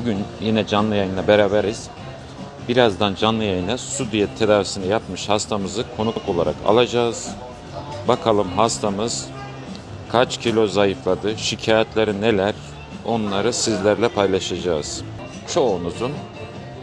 Bugün yine canlı yayınla beraberiz. Birazdan canlı yayına su diyet tedavisini yapmış hastamızı konuk olarak alacağız. Bakalım hastamız kaç kilo zayıfladı, şikayetleri neler onları sizlerle paylaşacağız. Çoğunuzun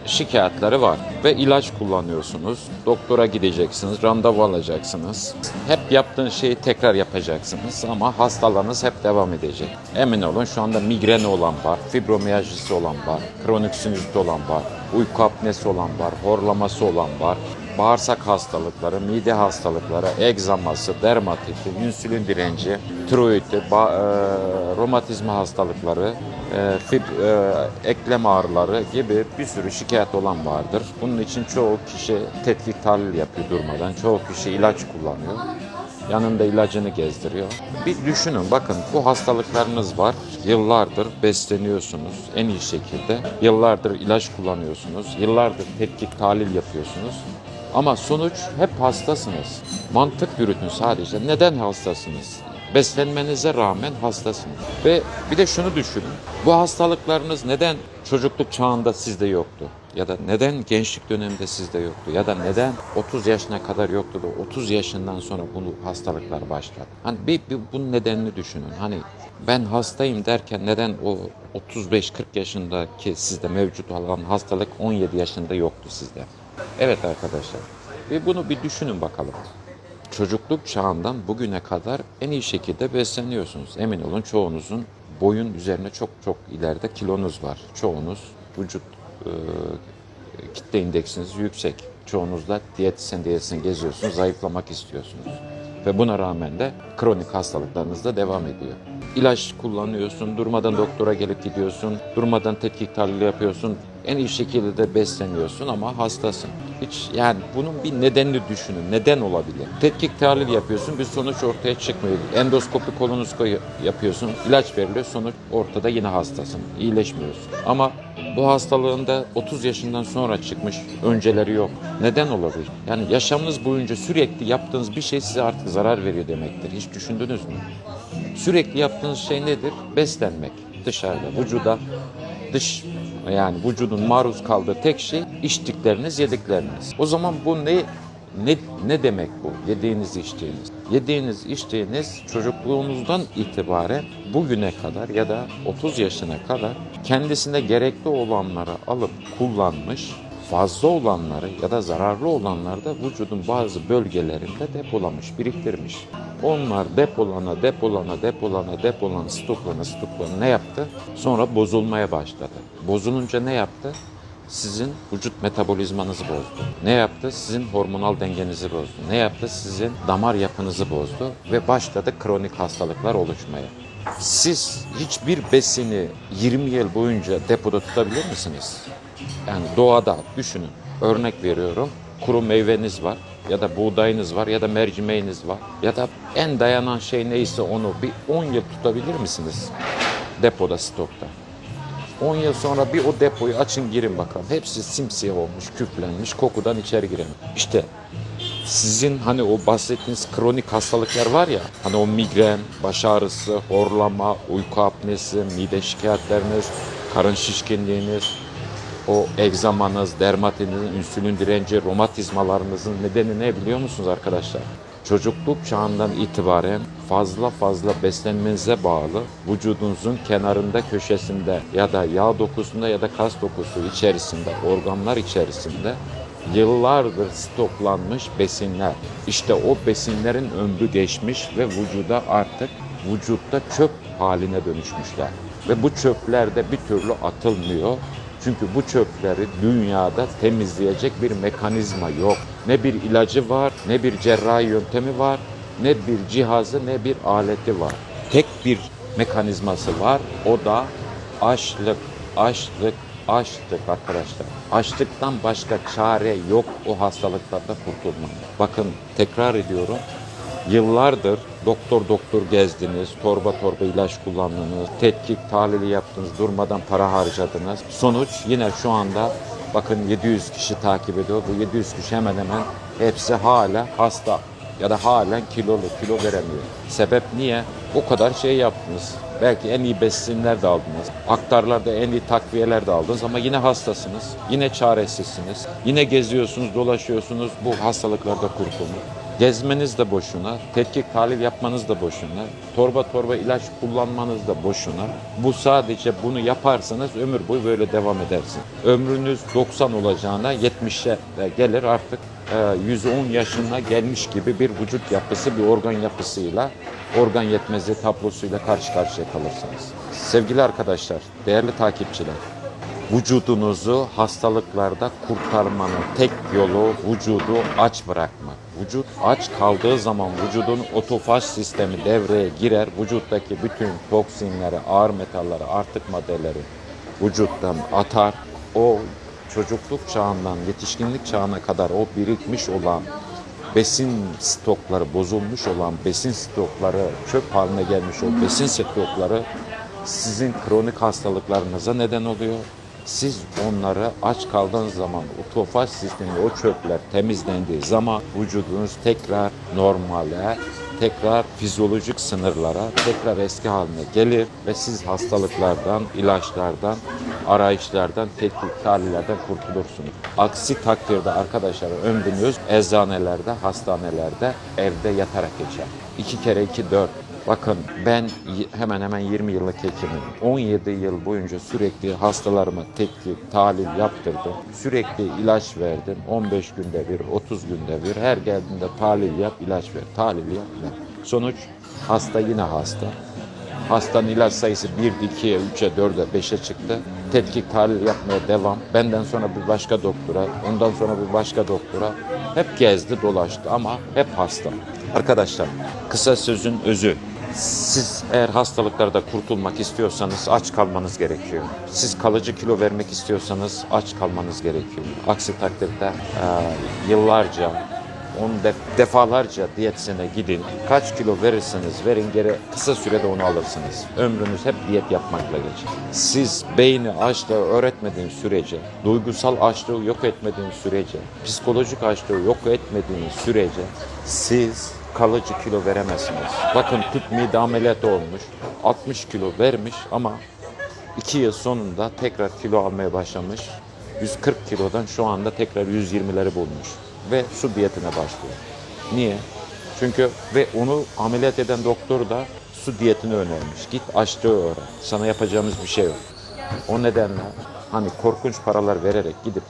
şikayetleri var ve ilaç kullanıyorsunuz. Doktora gideceksiniz, randevu alacaksınız. Hep yaptığın şeyi tekrar yapacaksınız ama hastalığınız hep devam edecek. Emin olun şu anda migreni olan var, fibromiyajisi olan var, kronik sinüzit olan var, uyku apnesi olan var, horlaması olan var, bağırsak hastalıkları, mide hastalıkları, egzaması, dermatiti, insülin direnci, tiroidi, e, romatizma hastalıkları, e, fib- e, eklem ağrıları gibi bir sürü şikayet olan vardır. Bunun için çoğu kişi tetkik tahlil yapıyor durmadan, çoğu kişi ilaç kullanıyor. Yanında ilacını gezdiriyor. Bir düşünün bakın bu hastalıklarınız var. Yıllardır besleniyorsunuz en iyi şekilde. Yıllardır ilaç kullanıyorsunuz. Yıllardır tetkik tahlil yapıyorsunuz. Ama sonuç hep hastasınız. Mantık yürütün sadece. Neden hastasınız? Beslenmenize rağmen hastasınız. Ve bir de şunu düşünün. Bu hastalıklarınız neden çocukluk çağında sizde yoktu? Ya da neden gençlik döneminde sizde yoktu? Ya da neden 30 yaşına kadar yoktu da 30 yaşından sonra bu hastalıklar başladı? Hani bir, bir bunun nedenini düşünün. Hani ben hastayım derken neden o 35-40 yaşındaki sizde mevcut olan hastalık 17 yaşında yoktu sizde? Evet arkadaşlar. Ve bunu bir düşünün bakalım. Çocukluk çağından bugüne kadar en iyi şekilde besleniyorsunuz. Emin olun çoğunuzun boyun üzerine çok çok ileride kilonuz var. Çoğunuz vücut e, kitle indeksiniz yüksek. Çoğunuz da diyetisyen diyetisyen geziyorsunuz, zayıflamak istiyorsunuz. Ve buna rağmen de kronik hastalıklarınız da devam ediyor. İlaç kullanıyorsun, durmadan doktora gelip gidiyorsun, durmadan tetkik tahlili yapıyorsun, en iyi şekilde de besleniyorsun ama hastasın. Hiç yani bunun bir nedenini düşünün. Neden olabilir? Tetkik tahlil yapıyorsun, bir sonuç ortaya çıkmıyor. Endoskopi kolonoskopi yapıyorsun, ilaç veriliyor, sonuç ortada yine hastasın. İyileşmiyorsun. Ama bu hastalığında 30 yaşından sonra çıkmış, önceleri yok. Neden olabilir? Yani yaşamınız boyunca sürekli yaptığınız bir şey size artık zarar veriyor demektir. Hiç düşündünüz mü? Sürekli yaptığınız şey nedir? Beslenmek. Dışarıda, vücuda, dış yani vücudun maruz kaldığı tek şey içtikleriniz, yedikleriniz. O zaman bu ne ne ne demek bu? Yediğiniz, içtiğiniz. Yediğiniz, içtiğiniz çocukluğunuzdan itibaren bugüne kadar ya da 30 yaşına kadar kendisine gerekli olanları alıp kullanmış, fazla olanları ya da zararlı olanları da vücudun bazı bölgelerinde depolamış, biriktirmiş. Onlar depolana, depolana, depolana, depolana, stoklana, stoklana ne yaptı? Sonra bozulmaya başladı. Bozulunca ne yaptı? Sizin vücut metabolizmanızı bozdu. Ne yaptı? Sizin hormonal dengenizi bozdu. Ne yaptı? Sizin damar yapınızı bozdu ve başladı kronik hastalıklar oluşmaya. Siz hiçbir besini 20 yıl boyunca depoda tutabilir misiniz? Yani doğada düşünün. Örnek veriyorum. Kuru meyveniz var ya da buğdayınız var ya da mercimeğiniz var ya da en dayanan şey neyse onu bir 10 yıl tutabilir misiniz? Depoda, stokta. 10 yıl sonra bir o depoyu açın girin bakalım. Hepsi simsiyah olmuş, küflenmiş, kokudan içeri girin. İşte sizin hani o bahsettiğiniz kronik hastalıklar var ya, hani o migren, baş ağrısı, horlama, uyku apnesi, mide şikayetleriniz, karın şişkinliğiniz, o egzamanız, dermatitiniz, insülin direnci, romatizmalarınızın nedeni ne biliyor musunuz arkadaşlar? Çocukluk çağından itibaren fazla fazla beslenmenize bağlı vücudunuzun kenarında, köşesinde ya da yağ dokusunda ya da kas dokusu içerisinde, organlar içerisinde yıllardır stoklanmış besinler. İşte o besinlerin ömrü geçmiş ve vücuda artık vücutta çöp haline dönüşmüşler. Ve bu çöpler de bir türlü atılmıyor. Çünkü bu çöpleri dünyada temizleyecek bir mekanizma yok. Ne bir ilacı var, ne bir cerrahi yöntemi var, ne bir cihazı, ne bir aleti var. Tek bir mekanizması var. O da açlık, açlık, açlık arkadaşlar. Açlıktan başka çare yok o hastalıklarda kurtulmak. Bakın tekrar ediyorum. Yıllardır doktor doktor gezdiniz, torba torba ilaç kullandınız, tetkik tahlili yaptınız, durmadan para harcadınız. Sonuç yine şu anda bakın 700 kişi takip ediyor. Bu 700 kişi hemen hemen hepsi hala hasta ya da halen kilolu, kilo veremiyor. Sebep niye? O kadar şey yaptınız. Belki en iyi besinler de aldınız. Aktarlarda en iyi takviyeler de aldınız ama yine hastasınız. Yine çaresizsiniz. Yine geziyorsunuz, dolaşıyorsunuz. Bu hastalıklarda kurtulun. Gezmeniz de boşuna, tetkik tahlil yapmanız da boşuna, torba torba ilaç kullanmanız da boşuna. Bu sadece bunu yaparsanız ömür boyu böyle devam edersin. Ömrünüz 90 olacağına 70'e gelir artık e, 110 yaşına gelmiş gibi bir vücut yapısı, bir organ yapısıyla, organ yetmezliği tablosuyla karşı karşıya kalırsınız. Sevgili arkadaşlar, değerli takipçiler, vücudunuzu hastalıklarda kurtarmanın tek yolu vücudu aç bırakmak. Vücut aç kaldığı zaman vücudun otofaj sistemi devreye girer. Vücuttaki bütün toksinleri, ağır metalleri, artık maddeleri vücuttan atar. O çocukluk çağından yetişkinlik çağına kadar o birikmiş olan besin stokları bozulmuş olan besin stokları çöp haline gelmiş o besin stokları sizin kronik hastalıklarınıza neden oluyor. Siz onları aç kaldığınız zaman otofaj sistemi o çöpler temizlendiği zaman vücudunuz tekrar normale, tekrar fizyolojik sınırlara, tekrar eski haline gelir ve siz hastalıklardan, ilaçlardan, arayışlardan, tetkik tahlillerden kurtulursunuz. Aksi takdirde arkadaşlar ömrünüz eczanelerde, hastanelerde, evde yatarak geçer. İki kere iki dört. Bakın ben hemen hemen 20 yıllık hekimim. 17 yıl boyunca sürekli hastalarıma tetkik, tahlil yaptırdım. Sürekli ilaç verdim. 15 günde bir, 30 günde bir. Her geldiğinde tahlil yap, ilaç ver. Tahlil yap. Sonuç hasta yine hasta. Hastanın ilaç sayısı 1, 2'ye, 3'e, 4'e, 5'e çıktı. Tetkik tahlil yapmaya devam. Benden sonra bir başka doktora, ondan sonra bir başka doktora. Hep gezdi, dolaştı ama hep hasta. Arkadaşlar, kısa sözün özü. Siz eğer hastalıklarda kurtulmak istiyorsanız aç kalmanız gerekiyor. Siz kalıcı kilo vermek istiyorsanız aç kalmanız gerekiyor. Aksi takdirde e, yıllarca, on def- defalarca diyetsine gidin. Kaç kilo verirseniz verin geri kısa sürede onu alırsınız. Ömrünüz hep diyet yapmakla geçer. Siz beyni açlığı öğretmediğin sürece, duygusal açlığı yok etmediğin sürece, psikolojik açlığı yok etmediğin sürece siz kalıcı kilo veremezsiniz. Bakın tüp mide ameliyatı olmuş, 60 kilo vermiş ama 2 yıl sonunda tekrar kilo almaya başlamış. 140 kilodan şu anda tekrar 120'leri bulmuş ve su diyetine başlıyor. Niye? Çünkü ve onu ameliyat eden doktor da su diyetini önermiş. Git açlığı öğren. Sana yapacağımız bir şey yok. O nedenle hani korkunç paralar vererek gidip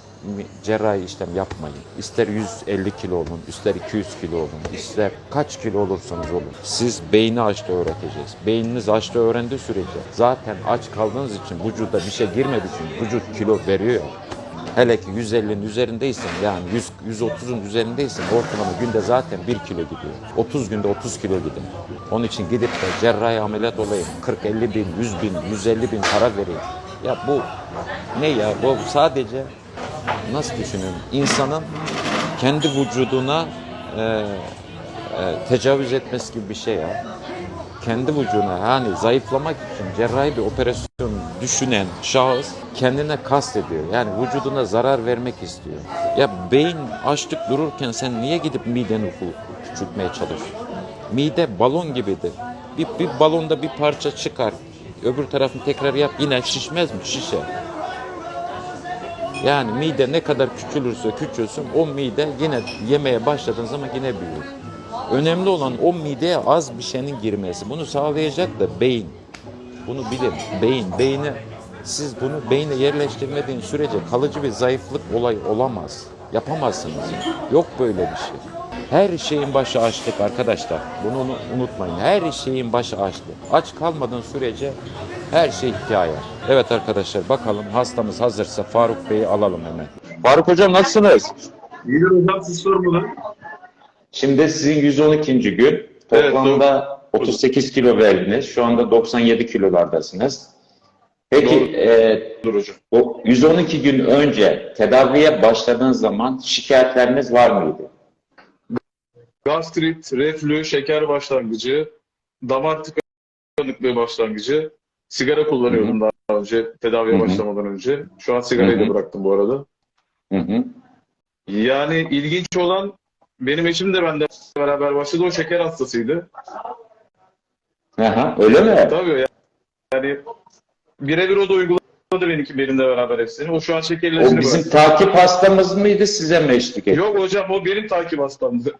cerrahi işlem yapmayın. İster 150 kilo olun, ister 200 kilo olun, ister kaç kilo olursanız olun. Siz beyni açlığı öğreteceğiz. Beyniniz açlığı öğrendiği sürece zaten aç kaldığınız için vücuda bir şey girmediği için vücut kilo veriyor. Hele ki 150'nin üzerindeysen yani 100, 130'un üzerindeysen ortalama günde zaten 1 kilo gidiyor. 30 günde 30 kilo gidiyor. Onun için gidip de cerrahi ameliyat olayım 40-50 bin, 100 bin, 150 bin para vereyim. Ya bu ne ya bu sadece nasıl düşünün insanın kendi vücuduna e, e, tecavüz etmesi gibi bir şey ya kendi vücuduna yani zayıflamak için cerrahi bir operasyon düşünen şahıs kendine kast ediyor. Yani vücuduna zarar vermek istiyor. Ya beyin açlık dururken sen niye gidip mideni küçültmeye çalışıyorsun? Mide balon gibidir. Bir, bir balonda bir parça çıkar. Öbür tarafını tekrar yap yine şişmez mi? Şişer. Yani mide ne kadar küçülürse küçülsün o mide yine yemeye başladığın zaman yine büyür. Önemli olan o mideye az bir şeyin girmesi. Bunu sağlayacak da beyin. Bunu bilin. Beyin. Beyni siz bunu beyne yerleştirmediğin sürece kalıcı bir zayıflık olayı olamaz. Yapamazsınız. Yok böyle bir şey. Her şeyin başı açlık arkadaşlar. Bunu unu- unutmayın. Her şeyin başı açlık. Aç kalmadığın sürece her şey hikaye. Evet arkadaşlar bakalım hastamız hazırsa Faruk Bey'i alalım hemen. Faruk hocam nasılsınız? İyi hocam siz sormalı. Şimdi sizin 112. gün. Evet, Toplamda 38 kilo verdiniz. Şu anda 97 kilolardasınız. Peki Doğru. e, bu 112 gün önce tedaviye başladığınız zaman şikayetleriniz var mıydı? Gastrit, reflü, şeker başlangıcı, damar tıkanıklığı başlangıcı. Sigara kullanıyordum daha önce tedaviye Hı hı. başlamadan önce. Şu an sigarayı da bıraktım bu arada. Hı hı. Yani ilginç olan benim eşim de benden beraber başladı. O şeker hastasıydı. Aha, öyle mi? Tabii ya. Yani birebir o da uyguladı benimki benimle beraber hepsini. O şu an şeker O bizim bıraktı. takip hastamız mıydı size mi eşlik etti? Yok hocam o benim takip hastamdı.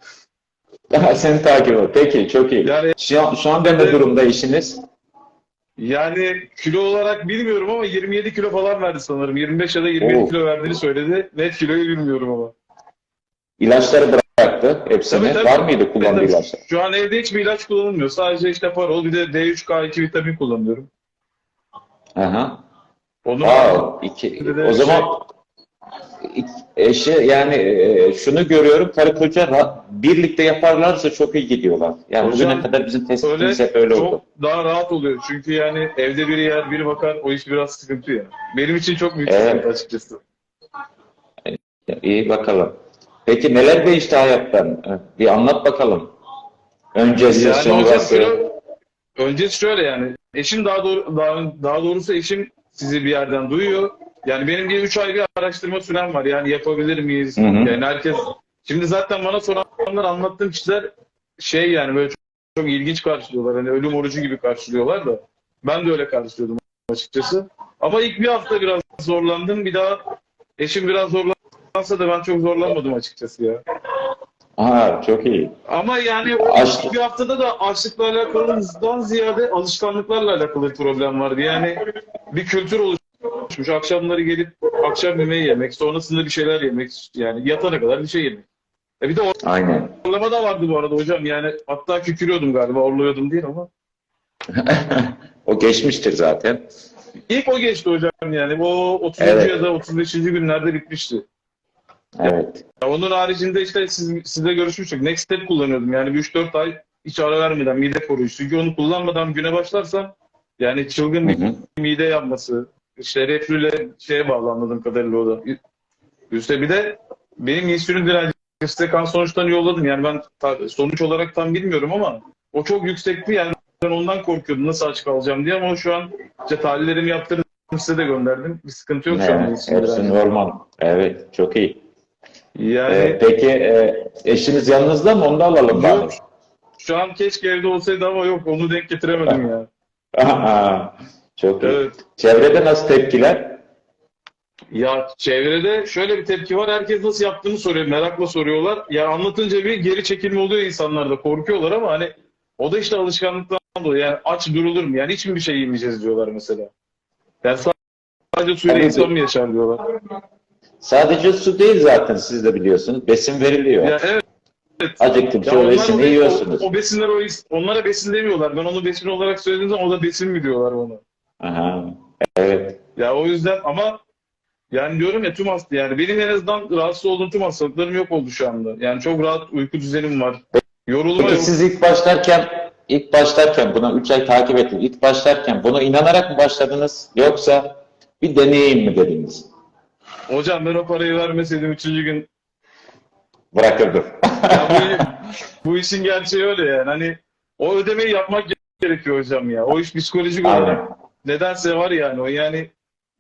Seni takip et. Peki çok iyi. Yani Şu an, şu anda ne durumda işiniz? Yani kilo olarak bilmiyorum ama 27 kilo falan verdi sanırım. 25 ya da 27 Oo. kilo verdiğini söyledi. Net kiloyu bilmiyorum ama. İlaçları bıraktı hepsini. Tabii, tabii. Var mıydı kullandığı Evet, ilaçlar? Şu an evde hiçbir ilaç kullanılmıyor. Sadece işte parol bir de D3K2 vitamin kullanıyorum. Aha. Onu Wow, iki. O zaman iki- eşi yani e, şunu görüyorum karı koca birlikte yaparlarsa çok iyi gidiyorlar. Yani Hocam, bugüne kadar bizim öyle tespitimiz hep öyle çok oldu. daha rahat oluyor. Çünkü yani evde biri yer biri bakar o iş biraz sıkıntı ya. Benim için çok büyük Evet. sıkıntı açıkçası. İyi bakalım. Peki neler değişti hayattan? Bir anlat bakalım. Öncesi, Yani hocam sonrası. şöyle, öncesi şöyle yani eşim daha doğru daha, daha doğrusu eşim sizi bir yerden duyuyor. Yani benim bir 3 ay bir araştırma sürem var. Yani yapabilir miyiz? Hı hı. Yani herkes şimdi zaten bana soranlar anlattığım kişiler şey yani böyle çok, çok ilginç karşılıyorlar. Hani ölüm orucu gibi karşılıyorlar da. Ben de öyle karşılıyordum açıkçası. Ama ilk bir hafta biraz zorlandım. Bir daha eşim biraz zorlansa da ben çok zorlanmadım açıkçası ya. Aha, çok iyi. Ama yani ilk bir haftada da açlıkla alakalından ziyade alışkanlıklarla alakalı bir problem vardı. Yani bir kültür oluşmuş. Akşamları gelip akşam yemeği yemek, sonrasında bir şeyler yemek, yani yatana kadar bir şey yemek. E bir de Aynen. orlama da vardı bu arada hocam. Yani hatta kükürüyordum galiba, orluyordum değil ama. o geçmiştir zaten. İlk o geçti hocam yani. O 30. Evet. ya da 35. günlerde bitmişti. Evet. Ya onun haricinde işte siz, sizle görüşmüştük. Next Step kullanıyordum. Yani bir 3-4 ay hiç ara vermeden mide koruyucu. Çünkü onu kullanmadan güne başlarsam yani çılgın Hı bir hı. mide yapması. İşte reflüyle şeye bağlı anladığım kadarıyla o da. Üste bir de benim insülin direnci size kan sonuçlarını yolladım. Yani ben sonuç olarak tam bilmiyorum ama o çok yüksekti yani ben ondan korkuyordum nasıl aç kalacağım diye ama şu an işte tahlillerimi yaptırdım size de gönderdim. Bir sıkıntı yok şu an Evet, hepsi normal. Evet, çok iyi. Yani Ee, peki e, eşiniz yanınızda mı? Onu da alalım. Yok. Şu an keşke evde olsaydı ama yok onu denk getiremedim ya. Çok iyi. Evet. Çevrede nasıl tepkiler? Ya çevrede şöyle bir tepki var. Herkes nasıl yaptığını soruyor. Merakla soruyorlar. Ya anlatınca bir geri çekilme oluyor insanlarda. Korkuyorlar ama hani o da işte alışkanlıktan dolayı. Yani aç durulur mu? Yani hiç mi bir şey yemeyeceğiz diyorlar mesela. Yani sadece suyla Tabii. insan mı yaşar diyorlar. Sadece su değil zaten siz de biliyorsunuz. Besin veriliyor. Ya evet. Acıktım Ya o, besini be- yiyorsunuz. o, o besinler o, onlara besin demiyorlar. Ben onu besin olarak söylediğim zaman o da besin mi diyorlar bana. Aha, evet. Ya o yüzden ama yani diyorum ya tüm hasta yani benim en azından rahatsız olduğum tüm hastalıklarım yok oldu şu anda. Yani çok rahat uyku düzenim var. Yorulma Peki yok. siz ilk başlarken ilk başlarken buna 3 ay takip ettim. İlk başlarken buna inanarak mı başladınız yoksa bir deneyeyim mi dediniz? Hocam ben o parayı vermeseydim üçüncü gün Bırakırdım. ya bu, bu işin gerçeği öyle yani. Hani o ödemeyi yapmak gerekiyor hocam ya. O iş psikolojik olarak. Nedense var yani o yani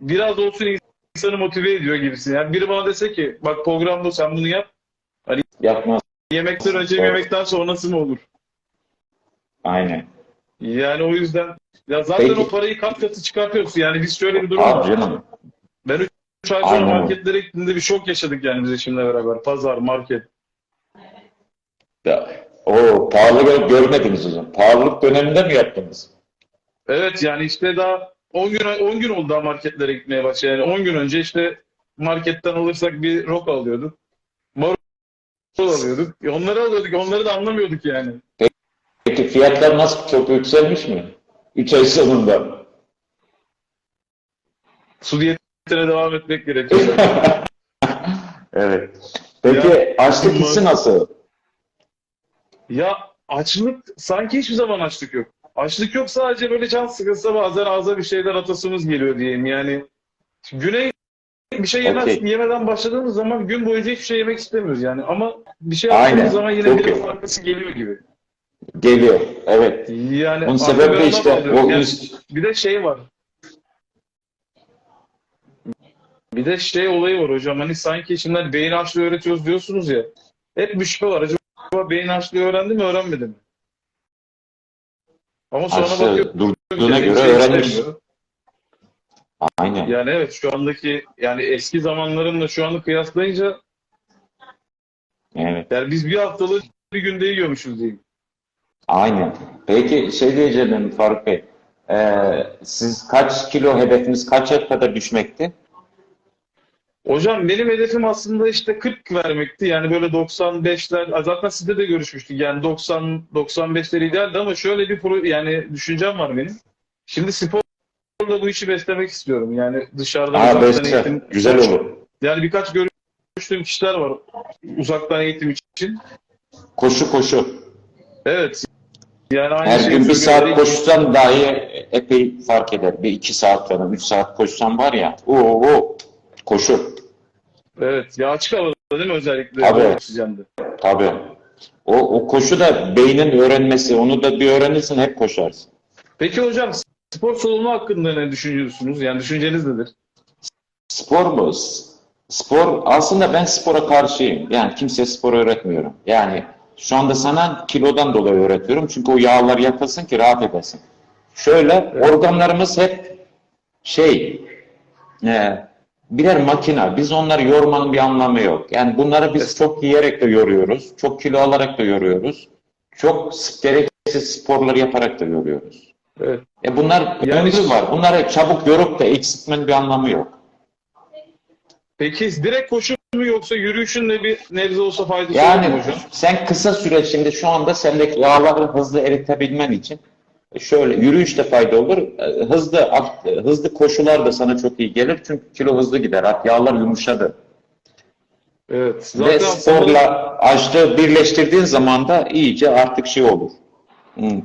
biraz olsun insanı motive ediyor gibisin. Yani biri bana dese ki bak program bu sen bunu yap. Yapmaz. Yemekten önce Evet. yemekten sonrası mı olur? Aynen. Yani o yüzden ya zaten Peki. o parayı kat katı çıkartıyorsun. Yani biz şöyle bir durum Abi var. canım. Ben 3 ay sonra marketlere gittiğimde bir şok yaşadık yani biz eşimle beraber. Pazar, market. Ya, o pahalı gör- görmediniz o zaman. Pahalılık döneminde mi yaptınız? Evet yani işte daha 10 gün 10 gün oldu daha marketlere gitmeye başladı. Yani 10 gün önce işte marketten alırsak bir roka alıyorduk. Marul alıyorduk. E Onları alıyorduk. Onları da anlamıyorduk yani. Peki fiyatlar nasıl? Çok yükselmiş mi? 3 ay sonunda. Su diyetine devam etmek gerekiyor. Evet. Peki açlık hissi nasıl? ya açlık sanki hiçbir zaman açlık yok. Açlık yok sadece böyle can sıkılsa bazen ağza bir şeyler atasımız geliyor diyeyim. Yani güne bir şey yemez, Okey. yemeden başladığımız zaman gün boyunca hiçbir şey yemek istemiyoruz yani. Ama bir şey yaptığımız zaman yine Çok bir farklısı geliyor gibi. Geliyor. Evet. Yani Bunun sebebi de işte o Yani ins- bir de şey var. Bir de şey olayı var hocam. Hani sanki şimdi beyin harçlığı öğretiyoruz diyorsunuz ya. Hep bir şüphe var. Acaba beyin harçlığı öğrendi mi öğrenmedi mi? Ama sonra Açlığı bakıyorsun Göre hiçbir şey öğrenmiş. istemiyor. Aynen. Yani evet şu andaki yani eski zamanlarınla şu anı kıyaslayınca Evet. yani biz bir haftalık bir günde yiyormuşuz diyeyim. Aynen. Peki şey diyeceğim Faruk Bey. Ee, siz kaç kilo hedefiniz kaça kadar düşmekti? Hocam benim hedefim aslında işte 40 vermekti. Yani böyle 95'ler zaten sizde de görüşmüştük. Yani 90 95'ler idealdi ama şöyle bir pro, yani düşüncem var benim. Şimdi sporla bu işi beslemek istiyorum. Yani dışarıdan Aa, uzaktan besle. eğitim Güzel olur. Yani birkaç görüştüğüm kişiler var uzaktan eğitim için. Koşu koşu. Evet. Yani aynı Her gün bir saat koşsan dahi epey fark eder. Bir iki saat falan, üç saat koşsan var ya. Oo, oo, koşu. Evet. Ya açık havada değil mi özellikle? Tabii. Oksijende. Tabii. O, o koşu da beynin öğrenmesi. Onu da bir öğrenirsin hep koşarsın. Peki hocam spor salonu hakkında ne düşünüyorsunuz? Yani düşünceniz nedir? Spor mu? Spor, aslında ben spora karşıyım. Yani kimseye spor öğretmiyorum. Yani şu anda sana kilodan dolayı öğretiyorum. Çünkü o yağlar yakasın ki rahat edesin. Şöyle, organlarımız hep şey, e, birer makina. Biz onları yormanın bir anlamı yok. Yani bunları biz çok yiyerek de yoruyoruz. Çok kilo alarak da yoruyoruz. Çok gereksiz sporlar yaparak da yoruyoruz. Evet. E bunlar Yani- ömrü var. Bunları çabuk yorup da eksiltmenin bir anlamı yok. Peki direkt koşu mu yoksa yürüyüşün de bir nebze olsa faydası olur Yani mu hocam? sen kısa süre şimdi şu anda sendeki yağları hızlı eritebilmen için şöyle yürüyüş de fayda olur. E, Hızlı at- e, hızlı koşular da sana çok iyi gelir. Çünkü kilo hızlı gider. At yağlar yumuşadı. Evet. Ve Zaten sporla açlığı birleştirdiğin zaman da iyice artık şey olur.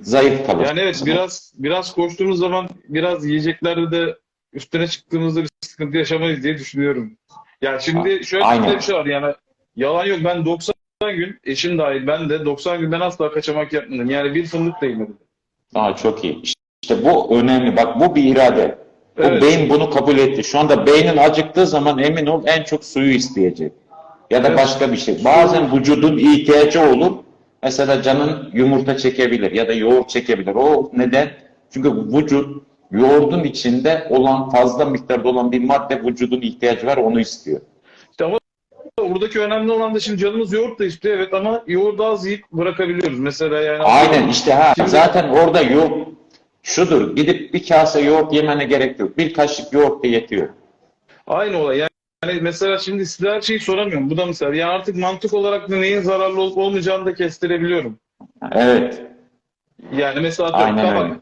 Zayıf kalır. yani evet biraz biraz koştuğumuz zaman biraz yiyeceklerde de üstüne çıktığımızda bir sıkıntı yaşamayız diye düşünüyorum. Yani şimdi şöyle Aynen. bir şey var yani yalan yok ben 90 gün eşim dahil ben de 90 gün ben asla kaçamak yapmadım. Yani bir fındık da yemedim. Aa, çok iyi. İşte bu önemli. Bak bu bir irade. O Evet. beyin bunu kabul etti. Şu anda beynin acıktığı zaman emin ol en çok suyu isteyecek. Ya da Evet. başka bir şey. Bazen vücudun ihtiyacı olur. Mesela canın yumurta çekebilir ya da yoğurt çekebilir. O neden? Çünkü vücut yoğurdun içinde olan fazla miktarda olan bir madde vücudun ihtiyacı var onu istiyor. Buradaki önemli olan da şimdi canımız yoğurt da istiyor evet ama yoğurdu az yiyip bırakabiliyoruz. Mesela yani Aynen işte ha Şimdi- zaten orada yoğurt şudur gidip bir kase yoğurt yemene gerek yok. Bir kaşık yoğurt da yetiyor. Aynı olay. Yani, yani mesela şimdi size her şeyi soramıyorum. Bu da mesela. Yani artık mantık olarak da neyin zararlı olup olmayacağını da kestirebiliyorum. Evet. Yani mesela atıyorum Aynen kabak. öyle.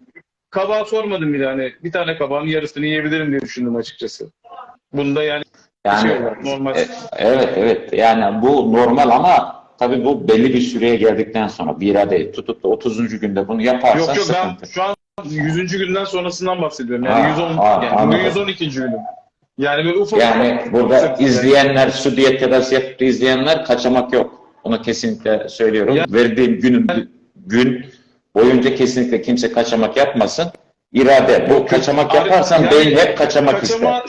Kabağı sormadım bile hani bir tane kabağın yarısını yiyebilirim diye düşündüm açıkçası. Bunda yani, Yani şey normal. e- evet evet yani bu normal ama tabii bu belli bir süreye geldikten sonra bir irade tutup da 30. günde bunu yaparsan Yok yok ben sıkıntı. şu an 100. günden sonrasından bahsediyorum. Yani Ha, 110 ha, yani bugün anladım. 112. günüm. Yani böyle ufak Yani ufak- burada izleyenler, su diyet tedavisi yapıp izleyenler kaçamak yok. Onu kesinlikle söylüyorum. Ya- Verdiğim günün gün boyunca kesinlikle kimse kaçamak yapmasın. İrade. Bu kaçamak yani- yaparsan yani beyin hep kaçamak ister. Kaçama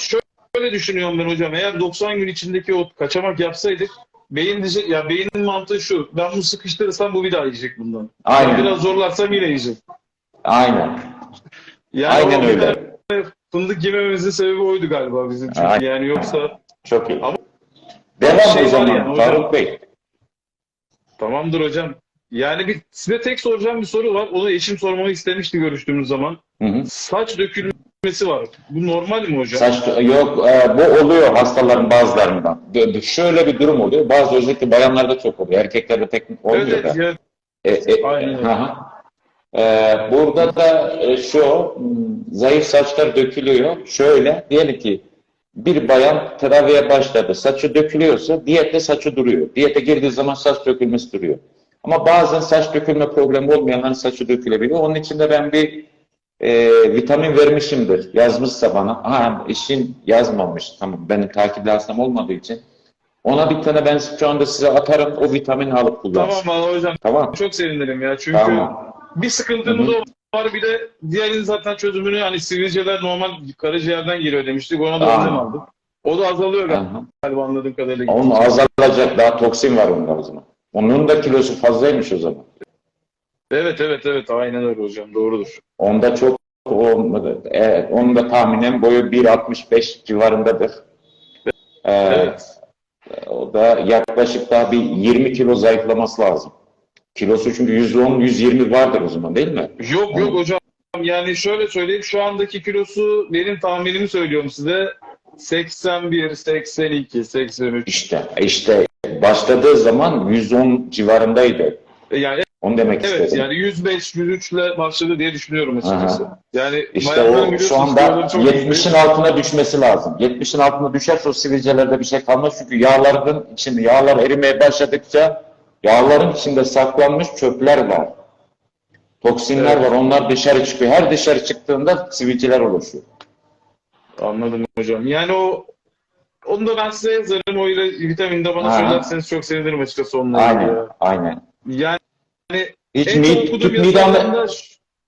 şöyle düşünüyorum ben hocam. Eğer 90 gün içindeki o kaçamak yapsaydık beyin diyecek ya beynin mantığı şu. Ben bunu sıkıştırırsam bu bir daha yiyecek bundan. Aynen. Ben biraz zorlarsam yine yiyecek. Aynen. Yani Aynen öyle. Fındık yemememizin sebebi oydu galiba bizim çünkü. Aynen. Yani yoksa Çok iyi. Ama Devam şey o zaman yani hocam. Faruk Bey. tamamdır hocam. Yani bir size tek soracağım bir soru var. Onu eşim sormamı istemişti görüştüğümüz zaman. Hı hı. Saç dökülmesi var. Bu normal mi hocam? Saç yok e, bu oluyor hastaların bazılarından. Şöyle bir durum oluyor. Bazı özellikle bayanlarda çok oluyor. Erkeklerde pek olmuyor evet, da. evet, E, e, Aynen öyle. E, burada da e, şu m, zayıf saçlar dökülüyor. Şöyle diyelim ki bir bayan tedaviye başladı. Saçı dökülüyorsa diyette saçı duruyor. Diyete girdiği zaman saç dökülmesi duruyor. Ama bazen saç dökülme problemi olmayanların saçı dökülebiliyor. Onun için de ben bir e, vitamin vermişimdir. Yazmışsa bana. Ha işin yazmamış. Tamam benim takipli hastam olmadığı için. Ona bir tane ben şu anda size atarım. O vitamini alıp kullansın. Tamam vallahi hocam. Tamam. Çok sevinirim ya. Çünkü Tamam. bir sıkıntımız Hı var. Bir de diğerinin zaten çözümünü hani sivilceler normal karaciğerden geliyor demiştik. Ona da Aa. önlem aldık. O da azalıyor Aha. galiba anladığım kadarıyla. Onun azalacak daha toksin var onda o zaman. Onun da kilosu fazlaymış o zaman. Evet evet evet aynen öyle hocam doğrudur. Onda çok olmadı. Evet, onun da tahminen boyu 1.65 civarındadır. Ee, Evet. O da yaklaşık daha bir 20 kilo zayıflaması lazım. Kilosu çünkü %10-120 vardır o zaman değil mi? Yok yok hocam. Yani şöyle söyleyeyim. Şu andaki kilosu benim tahminimi söylüyorum size. 81, 82, 83. İşte, işte başladığı zaman 110 civarındaydı. E, Yani Onu demek evet istedim. yani 105, 103 ile başladı diye düşünüyorum açıkçası. Yani İşte o şu anda kiloları çok büyük. 70'in altına düşmesi lazım. 70'in altına düşerse o sivilcelerde bir şey kalmaz. Çünkü yağların içinde, yağlar erimeye başladıkça yağların içinde saklanmış çöpler var. Toksinler Evet. var. Onlar dışarı çıkıyor. Her dışarı çıktığında sivilceler oluşuyor. Anladım hocam. Yani o onu da ben size yazarım. O ile vitamin de bana söylerseniz çok sevinirim açıkçası onunla Aynen, ya. aynen. Yani Hiç en çok mid, okuduğum tüp mide yazılardan da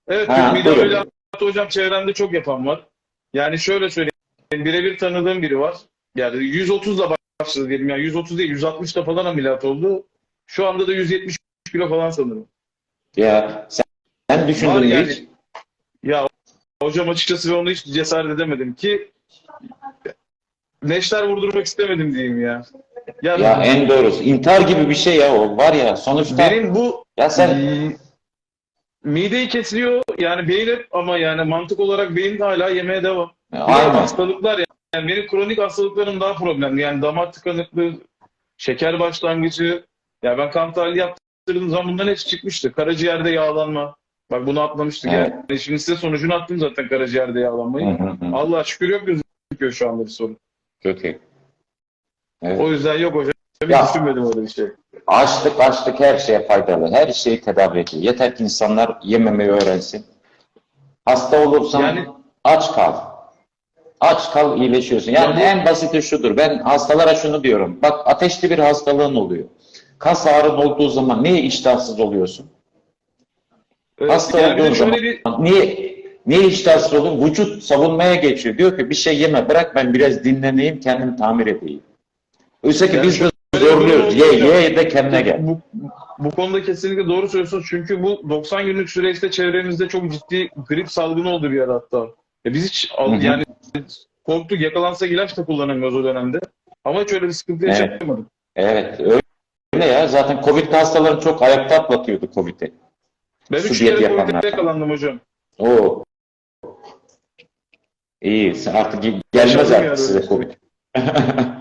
evet Ha, mide buyurun. hocam çevremde çok yapan var. Yani şöyle söyleyeyim. Birebir tanıdığım biri var. Yani 130'la başladı diyelim. Yani 130 değil 160'la falan ameliyat oldu. Şu anda da 170 kilo falan sanırım. Ya sen, sen düşündün Var mü yani. hiç? Ya hocam açıkçası ben onu hiç cesaret edemedim ki neşter vurdurmak istemedim diyeyim ya. Ya, Ya en doğrusu. intihar gibi bir şey ya o. Var ya sonuçta. benim bu ya sen Ee, mideyi kesiyor yani beyin hep ama yani mantık olarak beyin hala yemeye devam. Aynen. hastalıklar yani. yani benim kronik hastalıklarım daha problemli. Yani damar tıkanıklığı, şeker başlangıcı. Ya ben kan tahlili yaptırdığım zaman bunların hepsi çıkmıştı. Karaciğerde yağlanma. Bak bunu atlamıştık Evet. yani. Şimdi size sonucunu attım zaten karaciğerde yağlanmayı. Allah şükür yok gözüküyor şu anda bir sorun. Çok iyi. Evet. O yüzden yok hocam. Hiç Ya. düşünmedim öyle bir şey. Açlık açlık her şeye faydalı. Her şeyi tedavi ediyor. Yeter ki insanlar yememeyi öğrensin. Hasta olursan Yani- aç kal. Aç kal iyileşiyorsun. Yani Ya bu- en basiti şudur. Ben hastalara şunu diyorum. Bak ateşli bir hastalığın oluyor. Kas ağrın olduğu zaman niye iştahsız oluyorsun? Evet, Hasta yani olduğun zaman bir niye niye iştahsız olun? Vücut savunmaya geçiyor. Diyor ki bir şey yeme bırak ben biraz dinleneyim kendimi tamir edeyim. Oysa ki Yani biz zorluyoruz. Ye ye de kendine gel. Bu, bu konuda kesinlikle doğru söylüyorsunuz. Çünkü bu 90 günlük süreçte çevremizde çok ciddi grip salgını oldu bir ara hatta. E biz hiç al- yani korktuk yakalansak ilaç da kullanamıyoruz o dönemde. Ama hiç öyle bir sıkıntı Evet. yaşamadık. Evet öyle ya. Zaten Covid hastaların çok ayakta atlatıyordu Covid'i. Ben Su üç kere. Covid'e yakalandım hocam. Oo. İyi. Artık ge- gelmez Yaşadım artık size. Covid.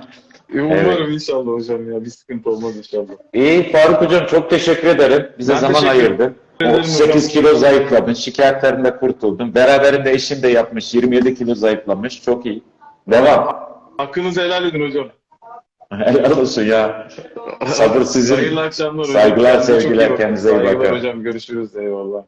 Umarım inşallah hocam ya. Bir sıkıntı olmaz inşallah. İyi Faruk Hocam çok teşekkür ederim. Bize Ben zaman ayırdın. ederim 38 hocam. kilo zayıfladın. Şikayetlerinde kurtuldun. Beraberinde eşin de yapmış. 27 kilo zayıflamış. Çok iyi. Devam. Hakkınızı helal edin hocam. Helal olsun ya. Sabır sizin. Hayırlı akşamlar hocam. Saygılar, Kendinize çok iyi sevgiler. bakın. Kendinize iyi Saygılar bakın. hocam. Görüşürüz. Eyvallah.